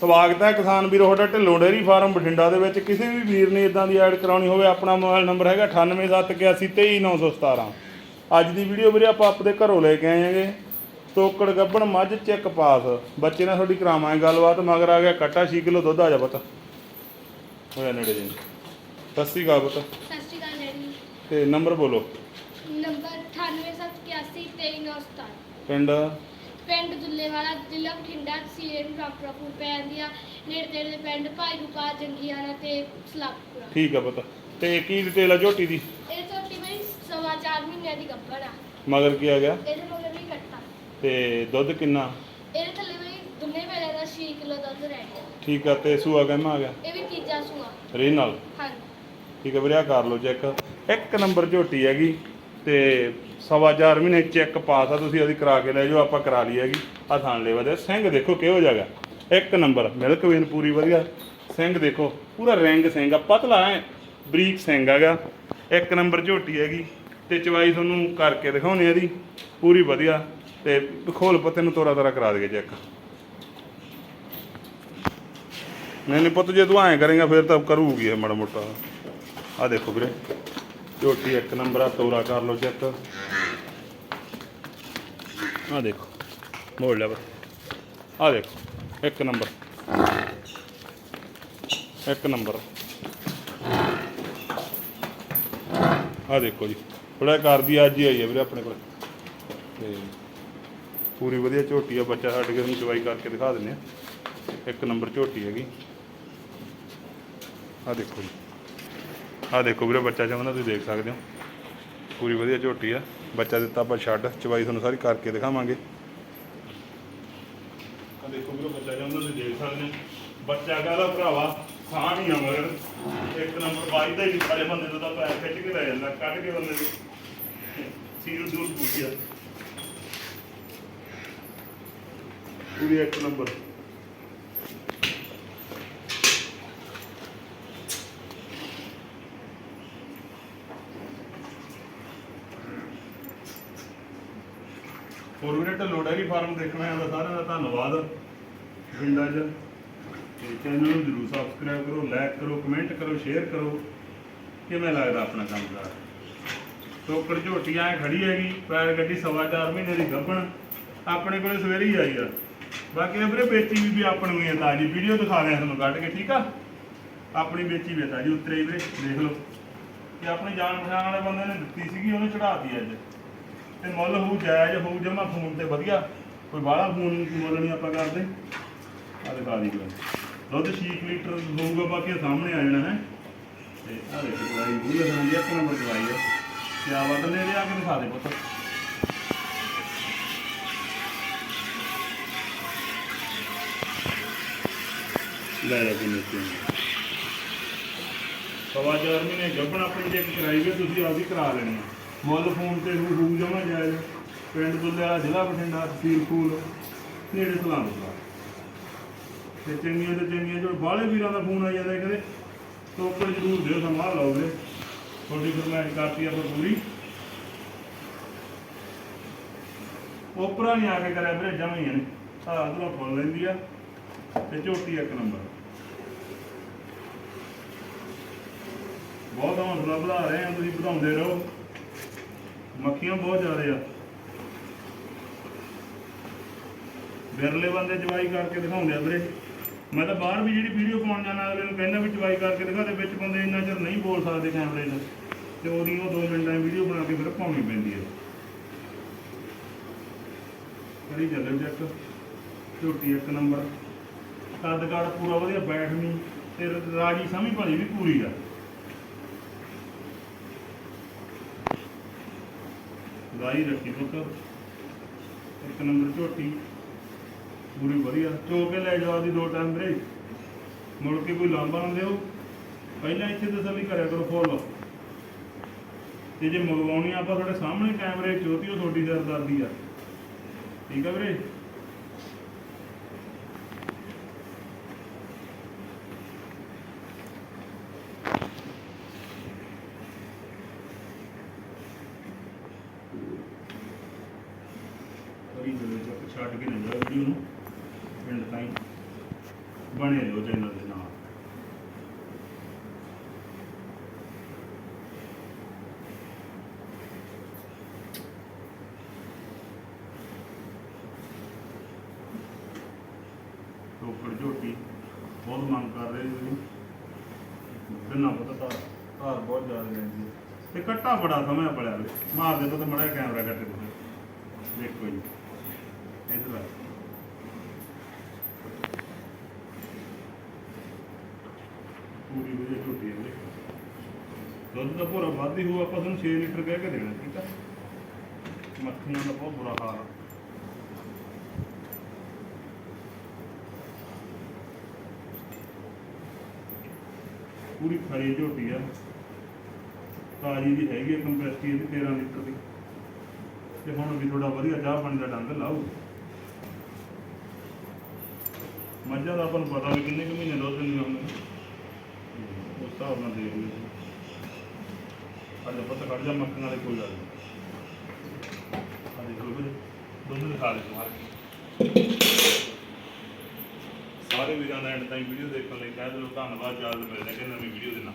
ਸਵਾਗਤ ਹੈ ਕਿਸਾਨ ਵੀਰੋ ਤੁਹਾਡਾ ਢਿੱਲੋਂ ਡੇਅਰੀ ਫਾਰਮ ਬਠਿੰਡਾ ਦੇ ਵਿੱਚ। ਕਿਸੇ ਵੀ ਵੀਰ ਨੇ ਇਦਾਂ ਦੀ ਐਡ ਕਰਾਉਣੀ ਹੋਵੇ ਆਪਣਾ ਮੋਬਾਈਲ ਨੰਬਰ ਹੈਗਾ 9871823917 ਅੱਜ ਦੀ ਵੀਡੀਓ ਵੀਰੇ ਆਪਾਂ ਆਪਦੇ ਘਰੋਂ ਲੈ ਕੇ ਆਏ ਹਾਂਗੇ। ਤੋਕੜ ਗੱਬਣ ਮੱਝ ਚੈੱਕ ਪਾਸ। ਬੱਚੇ ਨਾਲ ਤੁਹਾਡੀ ਕਰਾਵਾਂਗੇ ਗੱਲਬਾਤ ਮਗਰ ਆ ਗਿਆ ਕੱਟਾ 6 ਕਿਲੋ ਦੁੱਧ ਆ ਜਾ ਪੁੱਤ। ਹੋਇਆ ਨੇੜੇ ਦੇ ਸਤਿ ਸ਼੍ਰੀ ਅਕਾਲ ਪੁੱਤ। ਸਤਿ ਸ਼੍ਰੀ ਅਕਾਲ ਡੈਡੀ। ਤੇ ਨੰਬਰ ਬੋਲੋ। ਨੰਬਰ 9871839917 ਪਿੰਡ? ਪਿੰਡ ਦੁੱਲੇਵਾਲਾ ਜ਼ਿਲ੍ਹਾ ਬਠਿੰਡਾ ਤਹਿਸੀਲ ਰਾਮਪੁਰ ਪੈ ਜਾਂਦੀ ਆ ਨੇੜੇ ਤੇੜੇ ਦੇ ਪਿੰਡ ਭਾਈ ਰੂਪਾ ਜੰਗੀਆਣਾ ਤੇ ਸਲਾਪੁਰਾ। ਠੀਕ ਆ ਪੁੱਤ। ਤੇ ਕੀ ਡਿਟੇਲ ਆ ਝੋਟੀ ਦੀ? ਇਹ ਛੋਟੀ ਮੇਰੀ ਸਵਾ ਚਾਰ ਮਹੀਨਿਆਂ ਦੀ ਗੱਭਣ ਆ। ਮਗਰ ਕੀ ਆ ਗਿਆ? ਇਹਦੇ ਮਗਰ ਵੀ ਕੱਟਾ। ਤੇ ਦੁੱਧ ਕਿੰਨਾ? ਇਹਦੇ ਥੱਲੇ ਵੀ ਦੁੰਨੇ ਵੇਲੇ ਦਾ 6 ਕਿਲੋ ਦੁੱਧ ਰਹਿ ਗਿਆ। ਠੀਕ ਆ ਤੇ ਸੂਆ ਕਹਿਮਾ ਆ ਗਿਆ? ਇਹ ਵੀ ਤੀਜਾ ਸੂਆ। ਰੇ ਨਾਲ ਹਾਂਜੀ। ਠੀਕ ਹੈ ਵੀਰੇ ਆਹ ਕਰ ਲਓ ਚੈੱਕ। ਇੱਕ ਨੰਬਰ ਝੋਟੀ ਹੈਗੀ। ਤੇ ਸਵਾ ਚਾਰ ਮਹੀਨੇ ਚੈੱਕ ਪਾਸ ਆ, ਤੁਸੀਂ ਉਹਦੀ ਕਰਾ ਕੇ ਲੈ ਜਾਓ, ਆਪਾਂ ਕਰਾ ਲਈ ਹੈਗੀ। ਆ ਥਾਣ ਲੇਵਾ ਦੇ ਸਿੰਘ ਦੇਖੋ ਕਿਹੋ ਜਿਹਾ ਇੱਕ ਨੰਬਰ, ਮਿਲਕ ਵੇਨ ਪੂਰੀ ਵਧੀਆ। ਸਿੰਘ ਦੇਖੋ, ਪੂਰਾ ਰੰਗ ਸਿੰਘ ਆ, ਪਤਲਾ ਹੈ ਬਰੀਕ ਸਿੰਘ ਹੈਗਾ। ਇੱਕ ਨੰਬਰ ਝੋਟੀ ਹੈਗੀ, ਤੇ ਚਵਾਈ ਤੁਹਾਨੂੰ ਕਰਕੇ ਦਿਖਾਉਣੀ ਇਹਦੀ। ਪੂਰੀ ਵਧੀਆ, ਤੇ ਖੋਲ ਪੱਤੇ ਨੂੰ ਤੋਰਾ ਤੋਰਾ ਕਰਾ ਦੇਗੇ ਚੈੱਕ। ਨਹੀਂ ਨਹੀਂ ਪੁੱਤ, ਜੇ ਤੂੰ ਐਂ ਕਰੇਗਾ, ਫਿਰ ਤਾਂ ਕਰੂਗੀ ਇਹ ਮਾੜਾ ਮੋਟਾ। ਆ ਦੇਖੋ ਵੀਰੇ। ਝੋਟੀ ਇੱਕ ਨੰਬਰ ਆ, ਤੋਰਾ ਕਰ ਲਓ ਚੈੱਕ। ਆ ਦੇਖੋ, ਮੋੜ ਲੈ ਬਸ। ਆ ਦੇਖੋ, ਇੱਕ ਨੰਬਰ। ਇੱਕ ਨੰਬਰ। ਆ ਦੇਖੋ ਜੀ ਥੋੜਾ ਕਰਦੀ ਅੱਜ ਹੀ ਆਈ ਹੈ ਵੀਰੇ ਆਪਣੇ ਕੋਲ। ਤੇ ਪੂਰੀ ਵਧੀਆ ਝੋਟੀ ਆ, ਬੱਚਾ ਛੱਡ ਕੇ ਚਵਾਈ ਕਰਕੇ ਦਿਖਾ ਦਿੰਦੇ ਆ। ਇੱਕ ਨੰਬਰ ਝੋਟੀ ਹੈਗੀ। ਆ ਦੇਖੋ ਜੀ। ਆ ਦੇਖੋ ਵੀਰੇ, ਬੱਚਾ ਚਾਹੁੰਦਾ ਤੁਸੀਂ ਦੇਖ ਸਕਦੇ ਹੋ। ਪੂਰੀ ਵਧੀਆ ਝੋਟੀ ਆ। ਬੱਚਾ ਦਿੱਤਾ ਆਪਾਂ ਛੱਡ ਚਵਾਈ ਤੁਹਾਨੂੰ ਸਾਰੀ ਕਰਕੇ ਦਿਖਾਵਾਂਗੇ। ਆ ਦੇਖੋ ਵੀਰੇ, ਬੱਚਾ ਚਾਹੁੰਦਾ ਤੁਸੀਂ ਦੇਖ ਸਕਦੇ ਹੋ। ਬੱਚਾ ਕਹਦਾ ਭਰਾਵਾ, ਸਾਹ ਨਹੀਂ ਆ ਮਗਰ। ਇੱਕ ਨੰਬਰ ਬਾਈ ਦਾ ਹੀ ਸਾਰੇ ਬੰਦੇ ਤੋਂ ਤਾਂ ਪੈਰ ਖਿੱਚ ਕੇ ਲੈ ਜਾਂਦਾ, ਕੱਢ ਕੇ ਬੰਦੇ ਨੂੰ। ਸੀਲ ਦੂਰ ਪੁੱਛਿਆ ਪੂਰੀ ਇੱਕ ਨੰਬਰ ਹੋਰ ਵੀਰੇ ਢੱਲੋ ਡੈਰੀ ਫਾਰਮ ਦੇਖਣਾ ਹੈ ਤਾਂ ਸਾਰਿਆਂ ਦਾ ਧੰਨਵਾਦ। ਪਿੰਡਾਂ 'ਚ। ਤੇ ਚੈਨਲ ਨੂੰ ਜਰੂਰ ਸਬਸਕ੍ਰਾਈਬ ਕਰੋ ਲਾਈਕ ਕਰੋ ਕਮੈਂਟ ਕਰੋ ਸ਼ੇਅਰ ਕਰੋ, ਕਿਵੇਂ ਲੱਗਦਾ ਆਪਣਾ ਕੰਮ ਕੰਮਕਾਰ? ਟੋਕਰ ਝੋਟੀਆਂ ਐ ਖੜੀ ਹੈਗੀ, ਪੈਰ ਗੱਡੀ ਸਵਾ ਚਾਰ ਮਹੀਨੇ ਦੀ ਗੱਭਣ, ਆਪਣੇ ਕੋਲੇ ਸਵੇਰੇ ਹੀ ਆਈ ਆ। ਬਾਕੀ ਵੀਰੇ ਵੇਚੀ ਵੀ ਵੀ ਆਪਣੀ ਹੋਈ ਹੈ ਤਾਜੀ ਵੀਡੀਓ ਦਿਖਾ ਰਿਹਾ ਤੁਹਾਨੂੰ ਕੱਢ ਕੇ, ਠੀਕ ਆ? ਆਪਣੀ ਵੇਚੀ ਵੀ ਤਾਜੀ, ਉਤਰੇ ਵੀਰੇ, ਦੇਖ ਲਓ। ਕਿ ਆਪਣੇ ਜਾਣ ਪਛਾਣ ਵਾਲੇ ਬੰਦੇ ਨੇ ਦਿੱਤੀ ਸੀਗੀ, ਉਹਨੇ ਚੜਾਤੀ ਅੱਜ। ਤੇ ਮੁੱਲ ਹੋਊ, ਜਾਇਜ਼ ਹੋਊ ਜਮਾ ਫੋਨ ਤੇ ਵਧੀਆ। ਕੋਈ ਬਾਹਲਾ ਫੋਨ ਮੁੱਲ ਨਹੀਂ ਆਪਾਂ ਕਰਦੇ। ਆ ਦਿਖਾ ਦੀ ਕੋਈ ਦੁੱਧ 6 ਲੀਟਰ ਹੋਊਗਾ, ਬਾਕੀ ਸਾਹਮਣੇ ਆ ਜਾਣਾ ਹੈ। ਤੇ ਆ ਦੇਖੋ, ਦਵਾਈ ਬੂਲੇ ਹੋਣੀ ਇੱਕ ਨੰਬਰ ਦਵਾਈ ਹੈ ਤੇ ਆ ਵਟਨ ਦੇ ਕੇ ਦਿਖਾ ਦੇ ਪੁੱਤ। ਲੈ ਲੈ ਕਿੰਨੇ ਤੇ ਸਵਾ ਚਾਰ ਮਹੀਨੇ ਗੱਭਣ ਆਪਣੀ ਜੇ ਕਰਾਈ ਵੀ ਤੁਸੀਂ ਆਪਦੀ ਕਰਾ ਲੈਣੀ ਆ। ਮੁੱਲ ਫੋਨ ਤੇ ਹੂ ਹੂ ਜਮਾ ਜਾਇਜ਼। ਪਿੰਡ ਦੁੱਲੇ ਵਾਲਾ ਜ਼ਿਲ੍ਹਾ ਬਠਿੰਡਾ, ਤਹਿਸੀਲ ਫੂਲ ਨੇੜੇ ਸਲਾਮਪੁਰਾ ਤੇ ਚੰਗੀਆਂ ਤੇ ਚੰਗੀਆਂ ਜੋ ਬਾਹਲੇ ਵੀਰਾਂ ਦਾ ਫੋਨ ਆ ਜਾਂਦਾ ਕਹਿੰਦੇ ਟੋਕਰ ਜ਼ਰੂਰ ਦਿਓ, ਸੰਭਾਲ ਲਓਗੇ ਤੁਹਾਡੀ ਫਰਮਾਇਸ਼ ਕਰਤੀ ਆਪਾਂ ਪੂਰੀ। ਉਪਰਾਂ ਨਹੀਂ ਆ ਕੇ ਕਰਿਆ ਵੀਰੇ ਜਮਾਂ ਨੇ। ਆ ਅਦਲਾ ਫੁੱਲ ਲੈਂਦੀ ਆ, ਤੇ ਝੋਟੀ ਇੱਕ ਨੰਬਰ। ਬਹੁਤ ਹੌਸਲਾ ਵਧਾ ਰਹੇ ਆ, ਤੁਸੀਂ ਵਧਾਉਂਦੇ ਰਹੋ। ਮੱਖੀਆਂ ਬਹੁਤ ਜ਼ਿਆਦਾ ਆ। ਬਿਰਲੇ ਬੰਦੇ ਜਵਾਈ ਕਰਕੇ ਦਿਖਾਉਂਦੇ ਆ ਵੀਰੇ। ਮੈਂ ਤਾਂ ਬਾਹਰ ਵੀ ਜਿਹੜੀ ਵੀਡੀਓ ਪਾਉਣ ਜਾਣਾ, ਅਗਲੇ ਨੂੰ ਕਹਿੰਦਾ ਵੀ ਜਵਾਈ ਕਰਕੇ ਦਿਖਾ ਦੇ ਵਿੱਚ ਬੰਦੇ ਇੰਨਾ ਚਿਰ ਨਹੀਂ ਬੋਲ ਸਕਦੇ ਕੈਮਰੇ 'ਚ ਤੇ ਉਹਦੀ ਉਹ 2 ਮਿੰਟਾਂ ਦੀ ਵੀਡੀਓ ਬਣਾ ਕੇ ਫਿਰ ਪਾਉਣੀ ਪੈਂਦੀ ਹੈ ਕਰੀ ਚੱਲੋ ਚੱਕ ਝੋਟੀ ਇੱਕ ਨੰਬਰ ਕੱਦ ਕਾਠ ਪੂਰਾ ਵਧੀਆ ਬੈਠਵੀਂ। ਤੇ ਰਾਜੀ ਸਮਝ ਭਲੀ ਵੀ ਪੂਰੀ ਆ। ਗਾਈ ਰੱਖੀ ਪੁੱਤ। ਇੱਕ ਨੰਬਰ ਝੋਟੀ। ਪੂਰੀ ਵਧੀਆ। ਚੋ ਕੇ ਲੈ ਜਾਓ ਦੀ ਦੋ ਟਾਈਮ ਵੀਰੇ। ਮੁੜ ਕੇ ਕੋਈ ਲਾਂਬਾ ਨਾ ਦਿਓ। ਪਹਿਲਾਂ ਇੱਥੇ ਤਸੱਲੀ ਕਰਿਆ ਕਰੋ ਫੁੱਲ। ਤੇ ਜੇ ਮੰਗਵਾਉਣੀ ਆ, ਆਪਾਂ ਤੁਹਾਡੇ ਸਾਹਮਣੇ ਕੈਮਰੇ ਚੋਤੀ ਉਹ ਤੁਹਾਡੀ ਦਰਦਾਰਦੀ ਆ। ਠੀਕ ਆ ਵੀਰੇ ਕਰੀ ਜਦੋਂ ਚੱਕ ਛੱਡ ਕੇ ਨਾ ਜਾਓ ਵੀਡੀਓ ਨੂੰ, ਪਿੰਡ ਤਾਈਂ, ਬਣੇ ਰਹੋ ਚੈਨਲ ਦੇ ਨਾਲ। ਟੋਕੜ ਝੋਟੀ, ਬਹੁਤ ਮੰਗ ਕਰ ਰਹੇ ਜੀ। ਕਿੰਨਾ ਪਤਾ ਤਾਂ ਧਾਰ ਬਹੁਤ ਜ਼ਿਆਦਾ ਲੈਂਦੀ ਹੈ ਤੇ ਕੱਟਾ ਬੜਾ ਸਮਾਂ ਪੜਿਆ ਵੇ। ਮਾਰ ਦੇ ਤਾਂ ਮੜਾ ਕੈਮਰਾ ਕੱਟ ਦੇ ਦੇਖੋ ਜੀ। ਇਧਰ ਆ। ਪੂਰੀ ਵਧੀਆ ਝੋਟੀ ਹੈ ਦੁੱਧ ਦਾ ਭੋਰਾ ਵੱਧ ਹੀ ਹੋਊ, ਆਪਾਂ ਤੁਹਾਨੂੰ 6 ਲੀਟਰ ਕਹਿ ਕੇ ਦੇਣਾ, ਠੀਕ ਆ? ਮੱਖੀਆਂ ਦਾ ਬਹੁਤ ਬੁਰਾ ਹਾਲ ਆ। ਪੂਰੀ ਖਰੀ ਝੋਟੀ ਆ। ਤਾਜੀ ਦੀ ਹੈਗੀ ਆ ਕੰਪੈਸਟੀ ਇਹਦੀ 13 ਲੀਟਰ ਦੀ। ਤੇ ਹੁਣ ਵੀ ਥੋੜਾ ਵਧੀਆ ਚਾਹ ਪਾਣੀ ਦਾ ਡੰਗ ਲਾਓ ਮੱਝਾਂ ਦਾ ਆਪਾਂ ਨੂੰ ਪਤਾ ਵੀ ਕਿੰਨੇ ਕੁ ਮਹੀਨੇ ਦੁੱਧ ਦਿੰਦੀਆਂ ਹੁੰਦੀਆਂ। ਉਸ ਹਿਸਾਬ ਨਾਲ ਦੇਖ ਲਿਓ ਅੱਜ ਪਤਾ ਕੱਢ ਜਾ, ਮੱਖਣ ਵਾਲੇ ਕੋਈ ਗੱਲ ਨਹੀਂ। ਆ ਦੇਖੋ ਵੀਰੇ ਦੁੱਧ ਦਿਖਾ ਦੇ ਮਾਰ ਕੇ। ਸਾਰੇ ਵੀਰਾਂ ਦਾ ਐਂਡ ਤਾਈਂ ਵੀਡੀਓ ਦੇਖਣ ਲਈ ਕਹਿ ਦਿਲੋਂ ਧੰਨਵਾਦ ਜਲਦ ਮਿਲਦੇ ਹਾਂ ਕਿ ਨਵੀਂ ਵੀਡੀਓ ਦੇ ਨਾਲ।